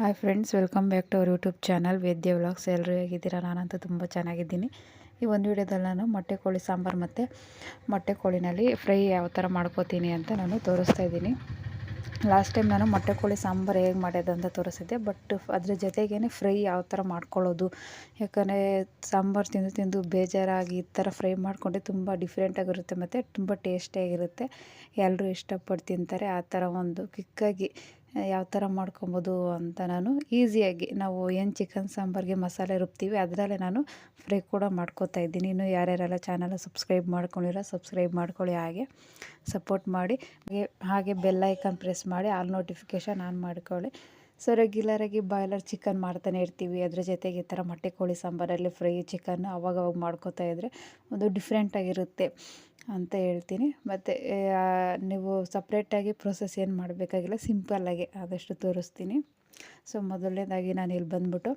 Hi friends, welcome back to our YouTube channel. Vedya vlogs ಎಲ್ಲರೂ ಹೇಗಿದ್ದೀರಾ? ನಾನಂತೂ ತುಂಬ ಚೆನ್ನಾಗಿದ್ದೀನಿ. ಈ ಒಂದು ವಿಡಿಯೋದಲ್ಲಿ ನಾನು ಮೊಟ್ಟೆ ಕೋಳಿ ಸಾಂಬಾರು ಮತ್ತು ಮೊಟ್ಟೆ ಕೋಳಿನಲ್ಲಿ ಫ್ರೈ ಯಾವ ಥರ ಮಾಡ್ಕೋತೀನಿ ಅಂತ ನಾನು ತೋರಿಸ್ತಾ ಇದ್ದೀನಿ. ಲಾಸ್ಟ್ ಟೈಮ್ ನಾನು ಮೊಟ್ಟೆ ಕೋಳಿ ಸಾಂಬಾರು ಹೇಗೆ ಮಾಡೋದು ಅಂತ ತೋರಿಸಿದ್ದೆ, ಬಟ್ ಅದ್ರ ಜೊತೆಗೇ ಫ್ರೈ ಯಾವ ಥರ ಮಾಡ್ಕೊಳ್ಳೋದು, ಯಾಕಂದರೆ ಸಾಂಬಾರು ತಿಂದು ತಿಂದು ಬೇಜಾರಾಗಿ ಈ ಥರ ಫ್ರೈ ಮಾಡಿಕೊಂಡ್ರೆ ತುಂಬ ಡಿಫ್ರೆಂಟಾಗಿರುತ್ತೆ ಮತ್ತು ತುಂಬ ಟೇಸ್ಟಿಯಾಗಿರುತ್ತೆ ಎಲ್ಲರೂ ಇಷ್ಟಪಟ್ಟು ತಿಂತಾರೆ. ಆ ಥರ ಒಂದು ಕ್ವಿಕ್ಕಾಗಿ ಯಾವ ಥರ ಮಾಡ್ಕೊಬೋದು ಅಂತ ನಾನು ಈಸಿಯಾಗಿ ನಾವು ಏನು ಚಿಕನ್ ಸಾಂಬಾರಿಗೆ ಮಸಾಲೆ ರುಬ್ತೀವಿ, ಅದರಲ್ಲೇ ನಾನು ಫ್ರೈ ಕೂಡ ಮಾಡ್ಕೋತಾ ಇದ್ದೀನಿ. ಇನ್ನು ಯಾರ್ಯಾರೆಲ್ಲ ಚಾನಲ್ ಸಬ್ಸ್ಕ್ರೈಬ್ ಮಾಡ್ಕೊಂಡಿರೋ ಸಬ್ಸ್ಕ್ರೈಬ್ ಮಾಡ್ಕೊಳ್ಳಿ ಹಾಗೆ ಸಪೋರ್ಟ್ ಮಾಡಿ, ಹಾಗೆ ಹಾಗೆ ಬೆಲ್ ಪ್ರೆಸ್ ಮಾಡಿ ಆಲ್ ನೋಟಿಫಿಕೇಷನ್ ಆನ್ ಮಾಡ್ಕೊಳ್ಳಿ. ಸೊ ರೆಗ್ಯುಲರಾಗಿ ಬಾಯ್ಲರ್ ಚಿಕನ್ ಮಾಡ್ತಾನೆ ಇರ್ತೀವಿ. ಅದ್ರ ಜೊತೆಗೆ ಈ ಥರ ಮೊಟ್ಟೆ ಕೋಳಿ ಸಾಂಬಾರಲ್ಲಿ ಫ್ರೈ ಚಿಕನ್ ಅವಾಗವಾಗ ಮಾಡ್ಕೋತಾ ಇದ್ದರೆ ಒಂದು ಡಿಫ್ರೆಂಟಾಗಿರುತ್ತೆ ಅಂತ ಹೇಳ್ತೀನಿ. ಮತ್ತು ನೀವು ಸಪ್ರೇಟಾಗಿ ಪ್ರೊಸೆಸ್ ಏನು ಮಾಡಬೇಕಾಗಿಲ್ಲ ಸಿಂಪಲ್ಲಾಗಿ ಆದಷ್ಟು ತೋರಿಸ್ತೀನಿ. ಸೊ ಮೊದಲನೇದಾಗಿ ನಾನು ಇಲ್ಲಿ ಬಂದ್ಬಿಟ್ಟು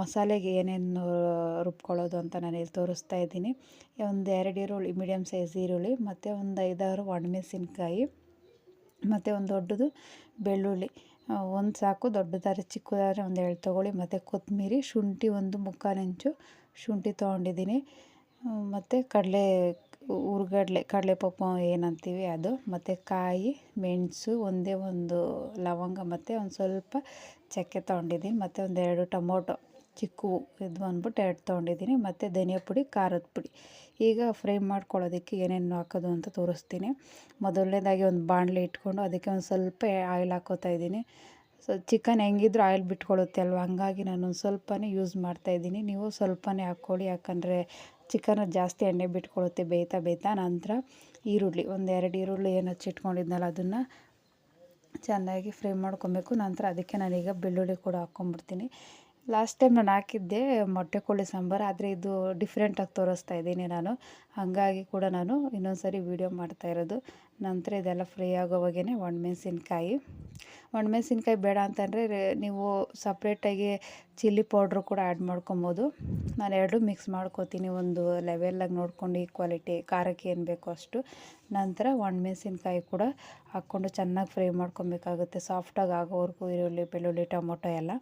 ಮಸಾಲೆಗೆ ಏನೇನು ರುಬ್ಕೊಳ್ಳೋದು ಅಂತ ನಾನು ಇಲ್ಲಿ ತೋರಿಸ್ತಾ ಇದ್ದೀನಿ. ಒಂದು ಎರಡು ಈರುಳ್ಳಿ ಮೀಡಿಯಮ್ ಸೈಜ್ ಈರುಳ್ಳಿ, ಮತ್ತು ಒಂದು ಐದಾರು ಒಣಮೆಣಸಿನ್ಕಾಯಿ, ಮತ್ತು ಒಂದು ದೊಡ್ಡದು ಬೆಳ್ಳುಳ್ಳಿ. ಒಂದು ಸಾಕು, ದೊಡ್ಡದಾದ್ರೆ ಚಿಕ್ಕದಾದ್ರೆ ಒಂದು ಎರಡು ತೊಗೊಳ್ಳಿ. ಮತ್ತು ಕೊತ್ತಂಬ್ರಿ ಶುಂಠಿ ಒಂದು ಮುಕ್ಕಾಲು ಇಂಚು ಶುಂಠಿ ತೊಗೊಂಡಿದ್ದೀನಿ. ಮತ್ತು ಕಡಲೆ ಹುರ್ಗಡಲೆ ಕಡಲೆ ಪಪ್ಪ ಏನಂತೀವಿ ಅದು. ಮತ್ತು ಕಾಯಿ, ಮೆಣಸು, ಒಂದೇ ಒಂದು ಲವಂಗ, ಮತ್ತು ಒಂದು ಸ್ವಲ್ಪ ಚಕ್ಕೆ ತೊಗೊಂಡಿದ್ದೀನಿ. ಮತ್ತು ಒಂದೆರಡು ಟೊಮೊಟೊ. ಚಿಕ್ಕವು ಇದು ಅಂದ್ಬಿಟ್ಟು ಎರಡು ತೊಗೊಂಡಿದ್ದೀನಿ. ಮತ್ತು ಧನಿಯಾ ಪುಡಿ, ಖಾರದ ಪುಡಿ. ಈಗ ಫ್ರೈ ಮಾಡ್ಕೊಳ್ಳೋದಕ್ಕೆ ಏನೇನು ಹಾಕೋದು ಅಂತ ತೋರಿಸ್ತೀನಿ. ಮೊದಲನೇದಾಗಿ ಒಂದು ಬಾಣಲೆ ಇಟ್ಕೊಂಡು ಅದಕ್ಕೆ ಒಂದು ಸ್ವಲ್ಪ ಆಯಿಲ್ ಹಾಕೋತಾ ಇದ್ದೀನಿ. ಸೊ, ಚಿಕನ್ ಹೆಂಗಿದ್ರು ಆಯಿಲ್ ಬಿಟ್ಕೊಳ್ಳುತ್ತೆ ಅಲ್ವ? ಹಂಗಾಗಿ ನಾನು ಒಂದು ಸ್ವಲ್ಪನೇ ಯೂಸ್ ಮಾಡ್ತಾಯಿದ್ದೀನಿ ನೀವು ಸ್ವಲ್ಪನೇ ಹಾಕ್ಕೊಳ್ಳಿ. ಯಾಕಂದರೆ ಚಿಕನ್ ಜಾಸ್ತಿ ಎಣ್ಣೆ ಬಿಟ್ಕೊಳ್ಳುತ್ತೆ, ಬೇಯ್ತಾ ಬೇಯ್ತಾ. ನಂತರ ಈರುಳ್ಳಿ, ಒಂದು ಎರಡು ಈರುಳ್ಳಿ ಏನು ಹಚ್ಚಿಟ್ಕೊಂಡಿದ್ನಲ್ಲ ಅದನ್ನು ಚೆನ್ನಾಗಿ ಫ್ರೈ ಮಾಡ್ಕೊಬೇಕು. ನಂತರ ಅದಕ್ಕೆ ನಾನೀಗ ಬೆಳ್ಳುಳ್ಳಿ ಕೂಡ ಹಾಕ್ಕೊಂಬಿಡ್ತೀನಿ ಲಾಸ್ಟ್ ಟೈಮ್ ನಾನು ಹಾಕಿದ್ದೆ ಮೊಟ್ಟೆ ಕೋಳಿ ಸಾಂಬಾರು, ಆದರೆ ಇದು ಡಿಫ್ರೆಂಟಾಗಿ ತೋರಿಸ್ತಾ ಇದ್ದೀನಿ ನಾನು. ಹಾಗಾಗಿ ಕೂಡ ನಾನು ಇನ್ನೊಂದು ಸರಿ ವೀಡಿಯೋ ಮಾಡ್ತಾ ಇರೋದು. ನಂತರ ಇದೆಲ್ಲ ಫ್ರೈ ಆಗೋವಾಗೇ ಒಣಮೆಣಸಿನ್ಕಾಯಿ. ಒಣಮೆಣ್ಸಿನ್ಕಾಯಿ ಬೇಡ ಅಂತಂದರೆ ನೀವು ಸಪ್ರೇಟಾಗಿ ಚಿಲ್ಲಿ ಪೌಡ್ರು ಕೂಡ ಆ್ಯಡ್ ಮಾಡ್ಕೊಬೋದು. ನಾನು ಎರಡು ಮಿಕ್ಸ್ ಮಾಡ್ಕೋತೀನಿ ಒಂದು ಲೆವೆಲ್ಲಾಗಿ ನೋಡ್ಕೊಂಡು ಈಕ್ವಾಲಿಟಿ ಖಾರಕ್ಕೆ ಏನು ಬೇಕೋ ಅಷ್ಟು. ನಂತರ ಒಣಮೆಣ್ಸಿನ್ಕಾಯಿ ಕೂಡ ಹಾಕ್ಕೊಂಡು ಚೆನ್ನಾಗಿ ಫ್ರೈ ಮಾಡ್ಕೊಬೇಕಾಗುತ್ತೆ. ಸಾಫ್ಟಾಗಿ ಆಗೋವರೆಗೂ, ಈರುಳ್ಳಿ, ಬೆಳ್ಳುಳ್ಳಿ, ಟೊಮೊಟೊ ಎಲ್ಲ.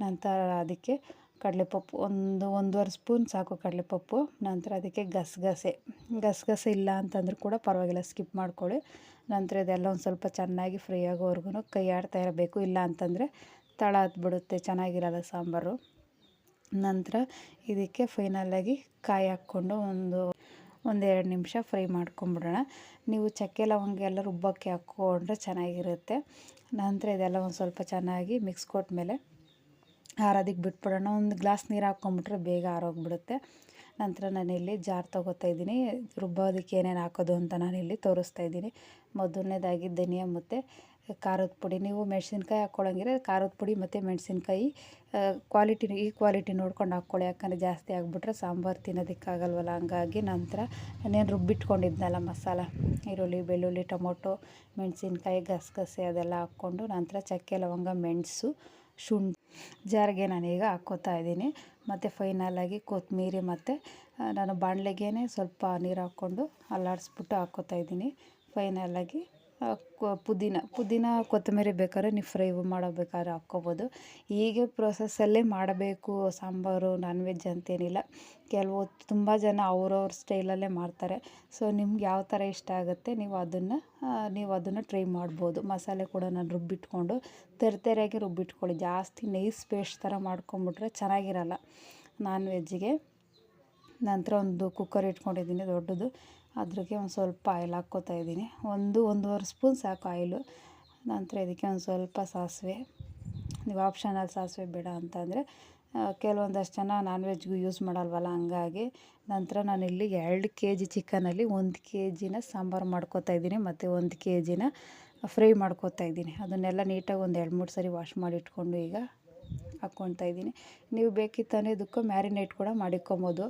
ನಂತರ ಅದಕ್ಕೆ ಕಡಲೆಪಪ್ಪು, ಒಂದು ಒಂದೂವರೆ ಸ್ಪೂನ್ ಸಾಕು ಕಡಲೆಪಪ್ಪು, ನಂತರ ಅದಕ್ಕೆ ಗಸಗಸೆ. ಗಸಗಸೆ ಇಲ್ಲ ಅಂತಂದರೂ ಕೂಡ ಪರವಾಗಿಲ್ಲ, ಸ್ಕಿಪ್ ಮಾಡ್ಕೊಳ್ಳಿ. ನಂತರ ಇದೆಲ್ಲ ಒಂದು ಸ್ವಲ್ಪ ಚೆನ್ನಾಗಿ ಫ್ರೈ ಆಗೋವರೆಗೂ ಕೈ ಆಡ್ತಾ ಇರಬೇಕು. ಇಲ್ಲ ಅಂತಂದರೆ ತಳ ಹತ್ಬಿಡುತ್ತೆ ಚೆನ್ನಾಗಿರಲ್ಲ ಸಾಂಬಾರು. ನಂತರ ಇದಕ್ಕೆ ಫೈನಲಾಗಿ ಕಾಯಿ ಹಾಕ್ಕೊಂಡು ಒಂದು, ಒಂದೆರಡು ನಿಮಿಷ ಫ್ರೈ ಮಾಡ್ಕೊಂಬಿಡೋಣ. ನೀವು ಚಕ್ಕೆ ಲವಂಗ ಎಲ್ಲ ರುಬ್ಬಕ್ಕೆ ಹಾಕ್ಕೊಂಡ್ರೆ ಚೆನ್ನಾಗಿರುತ್ತೆ. ನಂತರ ಇದೆಲ್ಲ ಒಂದು ಸ್ವಲ್ಪ ಚೆನ್ನಾಗಿ ಮಿಕ್ಸ್ ಕೊಟ್ಮೇಲೆ ಆರೋದಕ್ಕೆ ಬಿಟ್ಬಿಡೋಣ. ಒಂದು ಗ್ಲಾಸ್ ನೀರು ಹಾಕ್ಕೊಂಬಿಟ್ರೆ ಬೇಗ ಆರೋಗ್ಬಿಡುತ್ತೆ. ನಂತರ ನಾನಿಲ್ಲಿ ಜಾರ್ ತೊಗೋತಾ ಇದ್ದೀನಿ. ರುಬ್ಬೋದಕ್ಕೆ ಏನೇನು ಹಾಕೋದು ಅಂತ ನಾನಿಲ್ಲಿ ತೋರಿಸ್ತಾ ಇದ್ದೀನಿ. ಮೊದಲನೇದಾಗಿ ಧನಿಯಾ ಮತ್ತು ಖಾರದ ಪುಡಿ. ನೀವು ಮೆಣಸಿನ್ಕಾಯಿ ಹಾಕ್ಕೊಳಂಗಿದ್ರೆ ಖಾರದ ಪುಡಿ ಮತ್ತು ಮೆಣಸಿನ್ಕಾಯಿ ಕ್ವಾಲಿಟಿ, ಈ ಕ್ವಾಲಿಟಿ ನೋಡ್ಕೊಂಡು ಹಾಕ್ಕೊಳ್ಳಿ ಯಾಕಂದರೆ ಜಾಸ್ತಿ ಆಗಿಬಿಟ್ರೆ ಸಾಂಬಾರು ತಿನ್ನೋದಕ್ಕಾಗಲ್ವಲ್ಲ. ಹಂಗಾಗಿ ನಂತರ ನಾನೇನು ರುಬ್ಬಿಟ್ಕೊಂಡಿದ್ನಲ್ಲ ಮಸಾಲ, ಈರುಳ್ಳಿ, ಬೆಳ್ಳುಳ್ಳಿ, ಟೊಮೊಟೊ, ಮೆಣಸಿನ್ಕಾಯಿ, ಗಸಗಸೆ ಅದೆಲ್ಲ ಹಾಕ್ಕೊಂಡು ನಂತರ ಚಕ್ಕೆ, ಲವಂಗ, ಮೆಣಸು ಶುಂಠಿ ಜಾರಿಗೆ ನಾನೀಗ ಹಾಕ್ಕೋತಾ ಇದ್ದೀನಿ. ಮತ್ತು ಫೈನಲಾಗಿ ಕೊತ್ತಂಬರಿ ಮತ್ತು ನಾನು ಬಾಣಲೆಗೇ ಸ್ವಲ್ಪ ನೀರು ಹಾಕ್ಕೊಂಡು ಅಲ್ಲಾಡಿಸ್ಬಿಟ್ಟು ಹಾಕ್ಕೋತಾ ಇದ್ದೀನಿ. ಫೈನಲಾಗಿ ಪುದೀನ. ಪುದೀನ ಕೊತ್ತಂಬರಿ ಬೇಕಾದ್ರೆ ನೀವು ಫ್ರೈ ಮಾಡಬೇಕಾದ್ರೆ ಹಾಕ್ಕೋಬೋದು. ಹೀಗೆ ಪ್ರೊಸೆಸ್ಸಲ್ಲೇ ಮಾಡಬೇಕು. ಸಾಂಬಾರು ನಾನ್ ವೆಜ್ ಅಂತೇನಿಲ್ಲ. ಕೆಲವು ತುಂಬ ಜನ ಅವ್ರವ್ರ ಸ್ಟೈಲಲ್ಲೇ ಮಾಡ್ತಾರೆ. ಸೊ ನಿಮ್ಗೆ ಯಾವ ಥರ ಇಷ್ಟ ಆಗುತ್ತೆ ನೀವು ಅದನ್ನು ನೀವು ಅದನ್ನು ಟ್ರೈ ಮಾಡ್ಬೋದು. ಮಸಾಲೆ ಕೂಡ ನಾನು ರುಬ್ಬಿಟ್ಕೊಂಡು ತೆರೆತೆರೆಯಾಗಿ ರುಬ್ಬಿಟ್ಕೊಳ್ಳಿ. ಜಾಸ್ತಿ ನೈಸ್ ಪೇಸ್ಟ್ ಥರ ಮಾಡ್ಕೊಂಬಿಟ್ರೆ ಚೆನ್ನಾಗಿರಲ್ಲ. ನಾನ್ ವೆಜ್ಜಿಗೆ ನಂತರ ಒಂದು ಕುಕ್ಕರ್ ಇಟ್ಕೊಂಡಿದ್ದೀನಿ, ದೊಡ್ಡದು. ಅದಕ್ಕೆ ಒಂದು ಸ್ವಲ್ಪ ಆಯಿಲ್ ಹಾಕ್ಕೋತಾ ಇದ್ದೀನಿ. ಒಂದು, ಒಂದೂವರೆ ಸ್ಪೂನ್ ಸಾಕು ಆಯಿಲು ನಂತರ ಇದಕ್ಕೆ ಒಂದು ಸ್ವಲ್ಪ ಸಾಸಿವೆ. ನೀವು ಆಪ್ಷನಲ್ ಸಾಸಿವೆ ಬೇಡ ಅಂತಂದರೆ ಕೆಲವೊಂದಷ್ಟು ಜನ ನಾನ್ ವೆಜ್ಗೂ ಯೂಸ್ ಮಾಡಲ್ವಲ್ಲ ಹಂಗಾಗಿ. ನಂತರ ನಾನಿಲ್ಲಿ ಎರಡು ಕೆ ಜಿ ಚಿಕನಲ್ಲಿ ಒಂದು ಕೆ ಜಿನ ಸಾಂಬಾರು ಮಾಡ್ಕೋತಾ ಇದ್ದೀನಿ ಮತ್ತು ಒಂದು ಕೆ ಜಿನ ಫ್ರೈ ಮಾಡ್ಕೋತಾ ಇದ್ದೀನಿ. ಅದನ್ನೆಲ್ಲ ನೀಟಾಗಿ ಒಂದು ಎರಡು ಮೂರು ಸರಿ ವಾಶ್ ಮಾಡಿ ಇಟ್ಕೊಂಡು ಈಗ ಹಾಕ್ಕೊತಾ ಇದ್ದೀನಿ. ನೀವು ಬೇಕಿತ್ತಂದರೆ ಇದಕ್ಕೆ ಮ್ಯಾರಿನೇಟ್ ಕೂಡ ಮಾಡಿಕೊಬೋದು.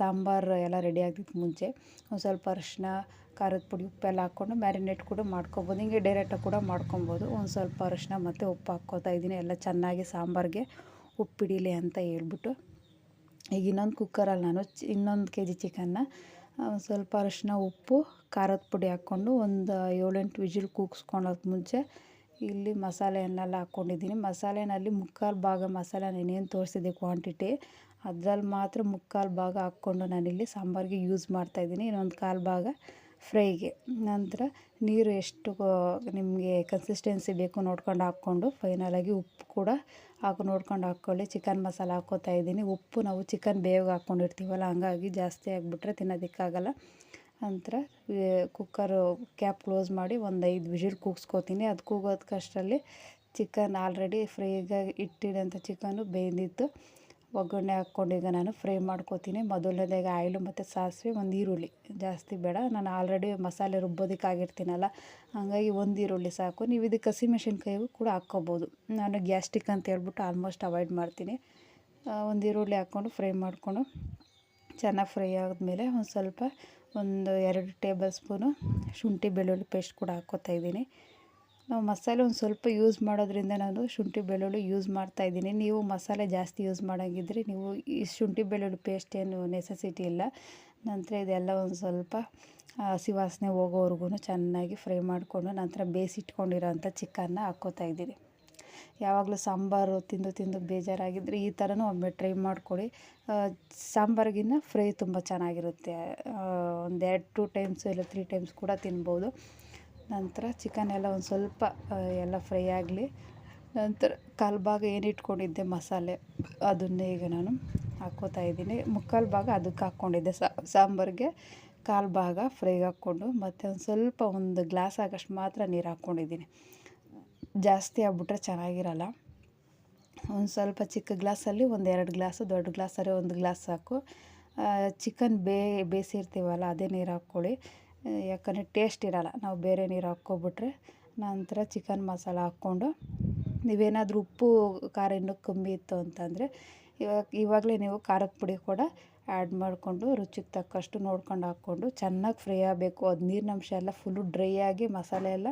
ಸಾಂಬಾರು ಎಲ್ಲ ರೆಡಿ ಆಗೋದಕ್ಕೆ ಮುಂಚೆ ಒಂದು ಸ್ವಲ್ಪ ಅರಿಶಿನ ಖಾರದ ಪುಡಿ, ಉಪ್ಪೆಲ್ಲ ಹಾಕ್ಕೊಂಡು ಮ್ಯಾರಿನೇಟ್ ಕೂಡ ಮಾಡ್ಕೊಬೋದು. ಹಿಂಗೆ ಡೈರೆಕ್ಟಾಗಿ ಕೂಡ ಮಾಡ್ಕೊಬೋದು. ಒಂದು ಸ್ವಲ್ಪ ಅರಿಶಿನ ಮತ್ತು ಉಪ್ಪು ಹಾಕ್ಕೋತಾ ಇದ್ದೀನಿ. ಎಲ್ಲ ಚೆನ್ನಾಗಿ ಸಾಂಬಾರಿಗೆ ಉಪ್ಪಿಡಿಲಿ ಅಂತ ಹೇಳ್ಬಿಟ್ಟು. ಈಗ ಇನ್ನೊಂದು ಕುಕ್ಕರಲ್ಲಿ ನಾನು ಇನ್ನೊಂದು ಕೆ ಜಿ ಚಿಕನ್ನ ಒಂದು ಸ್ವಲ್ಪ ಅರಿಶಿನ ಉಪ್ಪು, ಖಾರದ ಪುಡಿ ಹಾಕ್ಕೊಂಡು ಒಂದು ಏಳೆಂಟು ವಿಜಿಲ್ ಕೂಗಿಸ್ಕೊಳೋಕೆ ಮುಂಚೆ ಇಲ್ಲಿ ಮಸಾಲೆಯನ್ನೆಲ್ಲ ಹಾಕ್ಕೊಂಡಿದ್ದೀನಿ. ಮಸಾಲೆನಲ್ಲಿ ಮುಕ್ಕಾಲು ಭಾಗ ಮಸಾಲೆ ನಾನೇನು ತೋರಿಸಿದೆ ಕ್ವಾಂಟಿಟಿ ಅದ್ರಲ್ಲಿ ಮಾತ್ರ ಮುಕ್ಕಾಲು ಭಾಗ ಹಾಕ್ಕೊಂಡು ನಾನಿಲ್ಲಿ ಸಾಂಬಾರಿಗೆ ಯೂಸ್ ಮಾಡ್ತಾಯಿದ್ದೀನಿ ಇನ್ನೊಂದು ಕಾಲು ಭಾಗ ಫ್ರೈಗೆ ನಂತರ ನೀರು ಎಷ್ಟು ನಿಮಗೆ ಕನ್ಸಿಸ್ಟೆನ್ಸಿ ಬೇಕು ನೋಡ್ಕೊಂಡು ಹಾಕ್ಕೊಂಡು ಫೈನಲಾಗಿ ಉಪ್ಪು ಕೂಡ ಹಾಕಿ, ನೋಡ್ಕೊಂಡು ಹಾಕ್ಕೊಳ್ಳಿ. ಚಿಕನ್ ಮಸಾಲ ಹಾಕ್ಕೋತಾ ಇದ್ದೀನಿ. ಉಪ್ಪು ನಾವು ಚಿಕನ್ ಬೇಗ ಹಾಕ್ಕೊಂಡಿರ್ತೀವಲ್ಲ ಹಂಗಾಗಿ ಜಾಸ್ತಿ ಆಗಿಬಿಟ್ರೆ ತಿನ್ನೋದಕ್ಕಾಗಲ್ಲ. ನಂತರ ಕುಕ್ಕರು ಕ್ಯಾಪ್ ಕ್ಲೋಸ್ ಮಾಡಿ ಒಂದು ಐದು ವಿಷಲ್ ಕೂಗ್ಸ್ಕೊತೀನಿ. ಅದು ಕೂಗೋದಕ್ಕಷ್ಟರಲ್ಲಿ ಚಿಕನ್ ಆಲ್ರೆಡಿ ಫ್ರೈಗಾಗಿ ಇಟ್ಟಿರೋಂಥ ಚಿಕನ್ನು ಬೇಯ್ದಿತ್ತು. ಒಗ್ಗರಣೆ ಹಾಕ್ಕೊಂಡು ನಾನು ಫ್ರೈ ಮಾಡ್ಕೊತೀನಿ. ಮೊದಲನೇದಾಗಿ ಆಯಿಲು ಮತ್ತು ಸಾಸಿವೆ, ಒಂದು ಈರುಳ್ಳಿ. ಜಾಸ್ತಿ ಬೇಡ. ನಾನು ಆಲ್ರೆಡಿ ಮಸಾಲೆ ರುಬ್ಬೋದಕ್ಕೆ ಆಗಿರ್ತೀನಲ್ಲ ಹಾಗಾಗಿ ಒಂದು ಈರುಳ್ಳಿ ಸಾಕು. ನೀವು ಇದಕ್ಕೆ ಹಸಿಮೆಣ್ಸಿನ್ಕಾಯಿಗೂ ಕೂಡ ಹಾಕ್ಕೋಬೋದು. ನಾನು ಗ್ಯಾಸ್ಟಿಕ್ ಅಂತ ಹೇಳ್ಬಿಟ್ಟು ಆಲ್ಮೋಸ್ಟ್ ಅವಾಯ್ಡ್ ಮಾಡ್ತೀನಿ. ಒಂದು ಈರುಳ್ಳಿ ಹಾಕ್ಕೊಂಡು ಫ್ರೈ ಮಾಡಿಕೊಂಡು ಚೆನ್ನಾಗಿ ಫ್ರೈ ಆದಮೇಲೆ ಒಂದು ಸ್ವಲ್ಪ ಒಂದು ಎರಡು ಟೇಬಲ್ ಸ್ಪೂನು ಶುಂಠಿ ಬೆಳ್ಳುಳ್ಳಿ ಪೇಸ್ಟ್ ಕೂಡ ಹಾಕ್ಕೋತಾ ಇದ್ದೀನಿ. ನಾವು ಮಸಾಲೆ ಒಂದು ಸ್ವಲ್ಪ ಯೂಸ್ ಮಾಡೋದ್ರಿಂದ ನಾನು ಶುಂಠಿ ಬೆಳ್ಳುಳ್ಳಿ ಯೂಸ್ ಮಾಡ್ತಾಯಿದ್ದೀನಿ ನೀವು ಮಸಾಲೆ ಜಾಸ್ತಿ ಯೂಸ್ ಮಾಡೋಂಗಿದ್ರೆ ನೀವು ಈ ಶುಂಠಿ ಬೆಳ್ಳುಳ್ಳಿ ಪೇಸ್ಟ್ ಏನು ನೆಸೆಸಿಟಿ ಇಲ್ಲ. ನಂತರ ಇದೆಲ್ಲ ಒಂದು ಸ್ವಲ್ಪ ಹಸಿ ವಾಸನೆ ಹೋಗೋವರೆಗೂ ಚೆನ್ನಾಗಿ ಫ್ರೈ ಮಾಡಿಕೊಂಡು ನಂತರ ಬೇಯಿಸಿಟ್ಕೊಂಡಿರೋ ಅಂಥ ಚಿಕನ್ನ ಹಾಕ್ಕೋತಾ ಇದ್ದೀನಿ. ಯಾವಾಗಲೂ ಸಾಂಬಾರು ತಿಂದು ತಿಂದು ಬೇಜಾರಾಗಿದ್ದರೆ ಈ ಥರನೂ ಒಮ್ಮೆ ಟ್ರೈ ಮಾಡ್ಕೊಳ್ಳಿ. ಸಾಂಬಾರಿಗಿನ್ನ ಫ್ರೈ ತುಂಬ ಚೆನ್ನಾಗಿರುತ್ತೆ. ಒಂದು ಎರಡು ಟೂ ಟೈಮ್ಸ್ ಇಲ್ಲ ತ್ರೀ ಟೈಮ್ಸ್ ಕೂಡ ತಿನ್ಬೋದು. ನಂತರ ಚಿಕನ್ ಎಲ್ಲ ಒಂದು ಸ್ವಲ್ಪ ಎಲ್ಲ ಫ್ರೈ ಆಗಲಿ. ನಂತರ ಕಾಲು ಭಾಗ ಏನು ಇಟ್ಕೊಂಡಿದ್ದೆ ಮಸಾಲೆ, ಅದನ್ನೇ ಈಗ ನಾನು ಹಾಕ್ಕೋತಾ ಇದ್ದೀನಿ. ಮುಕ್ಕಾಲು ಭಾಗ ಅದಕ್ಕೆ ಹಾಕ್ಕೊಂಡಿದ್ದೆ. ಸಾಂಬಾರಿಗೆ ಕಾಲು ಭಾಗ ಫ್ರೈಗೆ ಹಾಕ್ಕೊಂಡು ಮತ್ತು ಒಂದು ಸ್ವಲ್ಪ ಒಂದು ಗ್ಲಾಸ್ ಆಗೋಷ್ಟು ಮಾತ್ರ ನೀರು ಹಾಕ್ಕೊಂಡಿದ್ದೀನಿ. ಜಾಸ್ತಿ ಆಗ್ಬಿಟ್ರೆ ಚೆನ್ನಾಗಿರಲ್ಲ. ಒಂದು ಸ್ವಲ್ಪ ಚಿಕ್ಕ ಗ್ಲಾಸಲ್ಲಿ ಒಂದು ಎರಡು ಗ್ಲಾಸು, ದೊಡ್ಡ ಗ್ಲಾಸಲ್ಲಿ ಒಂದು ಗ್ಲಾಸ್ ಸಾಕು. ಚಿಕನ್ ಬೇ ಬೇಯಿಸಿರ್ತೀವಲ್ಲ ಅದೇ ನೀರು ಹಾಕ್ಕೊಳ್ಳಿ. ಯಾಕಂದರೆ ಟೇಸ್ಟ್ ಇರೋಲ್ಲ, ನಾವು ಬೇರೆ ನೀರು ಹಾಕ್ಕೊಬಿಟ್ರೆ ನಂತರ ಚಿಕನ್ ಮಸಾಲ ಹಾಕ್ಕೊಂಡು ನೀವೇನಾದರೂ ಉಪ್ಪು, ಖಾರ, ಇನ್ನೂ ಕಮ್ಮಿ ಇತ್ತು ಅಂತಂದರೆ ಇವಾಗ, ಇವಾಗಲೇ ನೀವು ಖಾರದ ಪುಡಿ ಕೂಡ ಆ್ಯಡ್ ಮಾಡಿಕೊಂಡು ರುಚಿಗೆ ತಕ್ಕಷ್ಟು ನೋಡ್ಕೊಂಡು ಹಾಕ್ಕೊಂಡು ಚೆನ್ನಾಗಿ ಫ್ರೈ ಆಗಬೇಕು. ಅದು ನೀರಿನಂಶ ಎಲ್ಲ ಫುಲ್ಲು ಡ್ರೈ ಆಗಿ ಮಸಾಲೆ ಎಲ್ಲ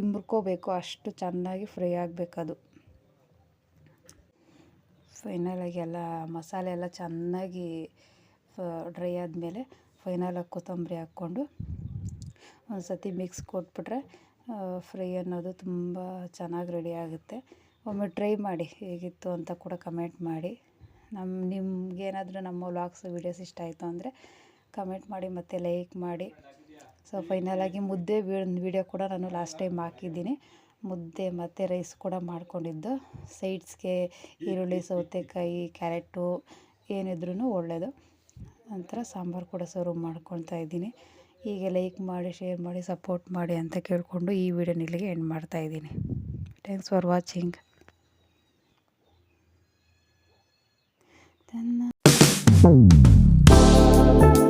ಇಮ್ರ್ಕೋಬೇಕು. ಅಷ್ಟು ಚೆನ್ನಾಗಿ ಫ್ರೈ ಆಗಬೇಕದು. ಫೈನಲಾಗಿ ಎಲ್ಲ ಮಸಾಲೆ ಎಲ್ಲ ಚೆನ್ನಾಗಿ ಡ್ರೈ ಆದಮೇಲೆ ಫೈನಲಾಗಿ ಕೊತ್ತಂಬರಿ ಹಾಕ್ಕೊಂಡು ಒಂದು ಸತಿ ಮಿಕ್ಸ್ ಕೊಟ್ಬಿಟ್ರೆ ಫ್ರೈ ಅನ್ನೋದು ತುಂಬ ಚೆನ್ನಾಗಿ ರೆಡಿ ಆಗುತ್ತೆ. ಒಮ್ಮೆ ಟ್ರೈ ಮಾಡಿ, ಹೇಗಿತ್ತು ಅಂತ ಕೂಡ ಕಮೆಂಟ್ ಮಾಡಿ. ನಮ್ಮ ನಿಮ್ಗೇನಾದರೂ ನಮ್ಮ ವ್ಲಾಗ್ಸ್ ವೀಡಿಯೋಸ್ ಇಷ್ಟ ಆಯಿತು ಅಂದರೆ ಕಮೆಂಟ್ ಮಾಡಿ ಮತ್ತು ಲೈಕ್ ಮಾಡಿ. ಸೊ ಫೈನಲಾಗಿ ಮುದ್ದೆ ವೀಡಿಯೋ ಕೂಡ ನಾನು ಲಾಸ್ಟ್ ಟೈಮ್ ಹಾಕಿದ್ದೀನಿ. ಮುದ್ದೆ ಮತ್ತು ರೈಸ್ ಕೂಡ ಮಾಡ್ಕೊಂಡಿದ್ದು. ಸೈಡ್ಸ್ಗೆ ಈರುಳ್ಳಿ, ಸೌತೆಕಾಯಿ ಕ್ಯಾರೆಟು ಏನಿದ್ರೂ ಒಳ್ಳೆಯದು ನಂತರ ಸಾಂಬಾರು ಕೂಡ ಸರ್ವ್ ಮಾಡ್ಕೊಳ್ತಾ ಇದ್ದೀನಿ. ಹೀಗೆ ಲೈಕ್ ಮಾಡಿ ಶೇರ್ ಮಾಡಿ ಸಪೋರ್ಟ್ ಮಾಡಿ ಅಂತ ಕೇಳಿಕೊಂಡು ಈ ವಿಡಿಯೋನ ಇಲ್ಲಿಗೆ ಎಂಡ್ ಮಾಡ್ತಾಯಿದ್ದೀನಿ thanks for watching Then. Uh...